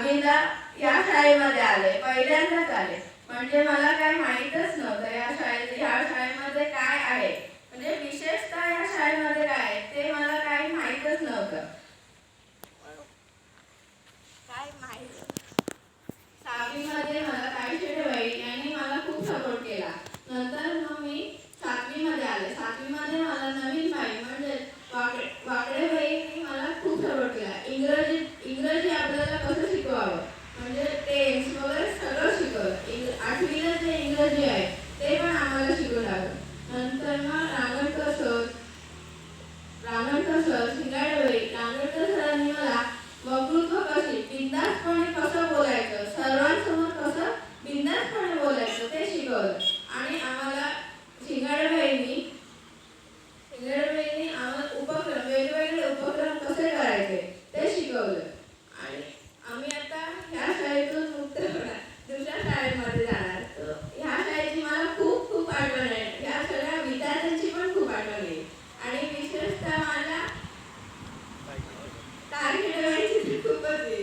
सहावीला या शाळेमध्ये आले पहिल्यांदाच आले. म्हणजे मला काय माहीतच नव्हतं या शाळेत या शाळेमध्ये काय आहे. म्हणजे विशेषतः या शाळेमध्ये काय आहे ते मला काही माहीतच नव्हतं. काय माहीत? सहावीमध्ये मला काही शेडेबाई यांनी मला खूप सपोर्ट केला. नंतर मग मी सातवीमध्ये आले. सातवीमध्ये मला नवीन बाई म्हणजे वाकडे वाकडे बाईंनी मला खूप सपोर्ट केला. इंग्रजी इंग्रजी आपल्याला कसं शिकवावं म्हणजे टेन्स वगैरे सगळं शिकवलं इंग आठवीला जे इंग्रजी आहे ते पण आम्हाला शिकू लागलं. नंतर मग रांगणकर सर रांगणकर सर शिंगाडेबाई रांगणकर सरांनी मला वकृत्व कशी बिंदासपणे कसं बोलायचं सर्वांसमोर कसं बिंदासपणे बोलायचं ते शिकवलं. आणि आम्हाला शिंगाडेबाईंनी शिंगाडेबाईंनी आम्हाला उपक्रम वेगवेगळे उपक्रम कसे करायचे ते शिकवलं. आणि आम्ही विशेषतः मला तारखेला खूपच येईल